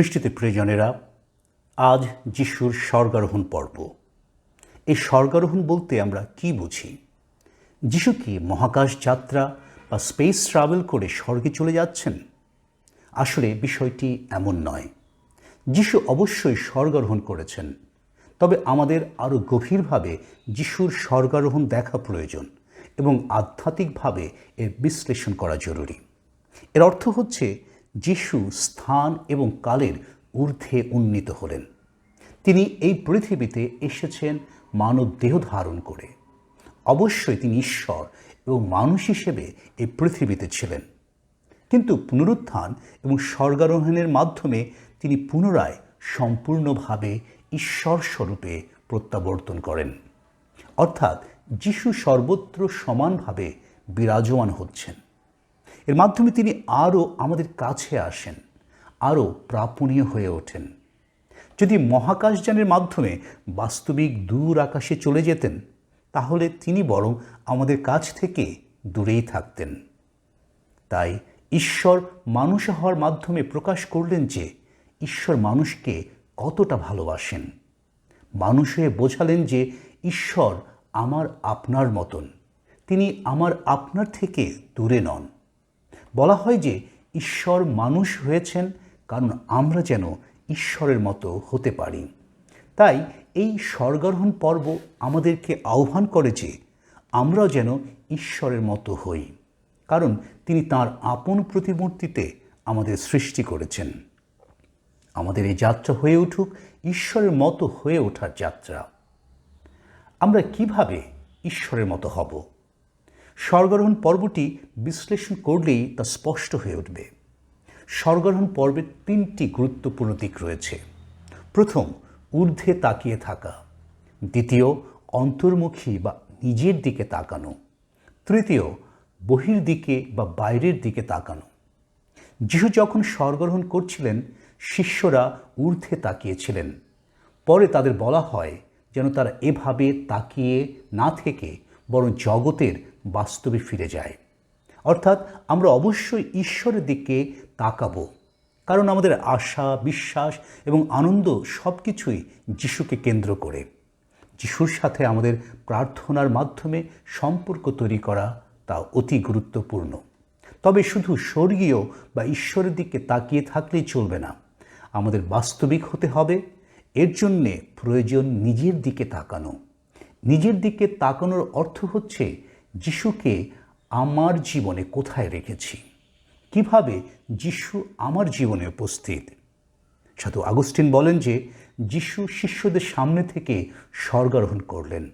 সৃষ্টিতে প্রিয়জনেরা, আজ যিশুর স্বর্গারোহণ পর্ব। এই স্বর্গারোহণ বলতে আমরা কি বুঝি? যিশু কি মহাকাশ যাত্রা বা স্পেস ট্রাভেল করে স্বর্গে চলে যাচ্ছেন? আসলে বিষয়টি এমন নয়। যিশু অবশ্যই স্বর্গারোহণ করেছেন, তবে আমাদের আরও গভীরভাবে যিশুর স্বর্গারোহণ দেখা প্রয়োজন এবং আধ্যাত্মিকভাবে এর বিশ্লেষণ করা জরুরি। এর অর্থ হচ্ছে যিশু স্থান এবং কালের ঊর্ধ্বে উন্নীত হলেন। তিনি এই পৃথিবীতে এসেছেন মানব দেহ ধারণ করে। অবশ্যই তিনি ঈশ্বর এবং মানুষ হিসেবে এই পৃথিবীতে ছিলেন। কিন্তু পুনরুত্থান এবং স্বর্গারোহণের মাধ্যমে তিনি পুনরায় সম্পূর্ণভাবে ঈশ্বর স্বরূপে প্রত্যাবর্তন করেন। অর্থাৎ যিশু সর্বত্র সমানভাবে বিরাজমান হচ্ছেন। এর মাধ্যমে তিনি আরও আমাদের কাছে আসেন, আরও প্রাপণীয় হয়ে ওঠেন। যদি মহাকাশযানের মাধ্যমে বাস্তবিক দূর আকাশে চলে যেতেন, তাহলে তিনি বরং আমাদের কাছ থেকে দূরেই থাকতেন। তাই ঈশ্বর মানুষ হওয়ার মাধ্যমে প্রকাশ করলেন যে, ঈশ্বর মানুষকে কতটা ভালোবাসেন। মানুষ হয়ে বোঝালেন যে, ঈশ্বর আমার আপনার মতন। তিনি আমার আপনার থেকে দূরে নন। বলা হয় যে ঈশ্বর মানুষ হয়েছেন, কারণ আমরা যেন ঈশ্বরের মতো হতে পারি। তাই এই স্বর্গারোহণ পর্ব আমাদেরকে আহ্বান করে যে আমরাও যেন ঈশ্বরের মতো হই, কারণ তিনি তার আপন প্রতিমূর্তিতে আমাদের সৃষ্টি করেছেন। আমাদের এই যাত্রা হয়ে উঠুক, ঈশ্বরের মতো হয়ে ওঠার যাত্রা। আমরা কীভাবে ঈশ্বরের মতো হব? স্বর্গারোহণ পর্বটি বিশ্লেষণ করলেই তা স্পষ্ট হয়ে উঠবে। স্বর্গারোহণ পর্বের তিনটি গুরুত্বপূর্ণ দিক রয়েছে। প্রথম, ঊর্ধ্বে তাকিয়ে থাকা। দ্বিতীয়, অন্তর্মুখী বা নিজের দিকে তাকানো। তৃতীয়, বহির দিকে বা বাইরের দিকে তাকানো। যিশু যখন স্বর্গারোহণ করছিলেন, শিষ্যরা ঊর্ধ্বে তাকিয়েছিলেন। পরে তাদের বলা হয় যেন তারা এভাবে তাকিয়ে না থেকে বরং জগতের বাস্তবে ফিরে যায়। অর্থাৎ আমরা অবশ্যই ঈশ্বরের দিকে তাকাবো। কারণ আমাদের আশা, বিশ্বাস এবং আনন্দ সব কিছুই যিশুকে কেন্দ্র করে। যিশুর সাথে আমাদের প্রার্থনার মাধ্যমে সম্পর্ক তৈরি করা তা অতি গুরুত্বপূর্ণ। তবে শুধু স্বর্গীয় বা ঈশ্বরের দিকে তাকিয়ে থাকলেই চলবে না। আমাদের বাস্তবিক হতে হবে। এর জন্যে প্রয়োজন নিজের দিকে তাকানো। নিজের দিকে তাকানোর অর্থ হচ্ছে যিশুকে আমার জীবনে কোথায় রেখেছি? কীভাবে যিশু আমার জীবনে উপস্থিত? সাধু আগস্টিন বলেন যে, যিশু শিষ্যদের সামনে থেকে স্বর্গারোহণ করলেন।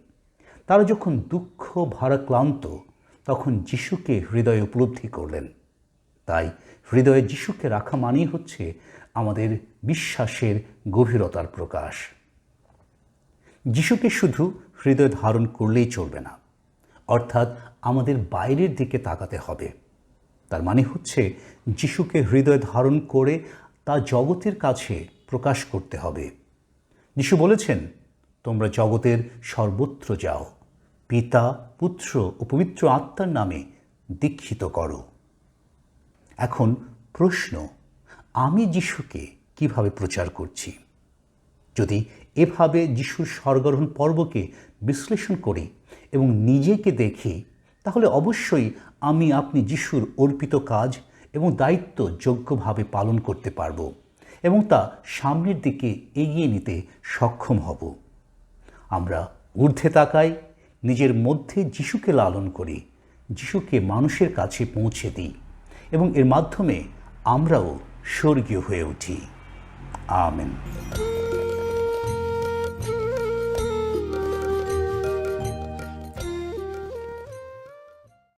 তারা যখন দুঃখ ভারাক্লান্ত তখন যিশুকে হৃদয়ে উপলব্ধি করলেন। তাই হৃদয়ে যিশুকে রাখা মানেই হচ্ছে আমাদের বিশ্বাসের গভীরতার প্রকাশ। যিশুকে শুধু হৃদয় ধারণ করলেই চলবে না অর্থাৎ আমাদের বাইরের দিকে তাকাতে হবে। তার মানে হচ্ছে যিশুকে হৃদয় ধারণ করে তা জগতের কাছে প্রকাশ করতে হবে। যিশু বলেছেন, তোমরা জগতের সর্বত্র যাও, পিতা, পুত্র ও পবিত্র আত্মার নামে দীক্ষিত করো। এখন প্রশ্ন, আমি যিশুকে কীভাবে প্রচার করছি? যদি এভাবে যিশুর স্বর্গারোহণ পর্বকে বিশ্লেষণ করি এবং নিজেকে দেখি, তাহলে অবশ্যই আমি আপনি যিশুর অর্পিত কাজ এবং দায়িত্ব যোগ্যভাবে পালন করতে পারব এবং তা সামনের দিকে এগিয়ে নিতে সক্ষম হব। আমরা ঊর্ধ্বে তাকাই, নিজের মধ্যে যিশুকে লালন করি, যিশুকে মানুষের কাছে পৌঁছে দিই এবং এর মাধ্যমে আমরাও স্বর্গীয় হয়ে উঠি। আমেন।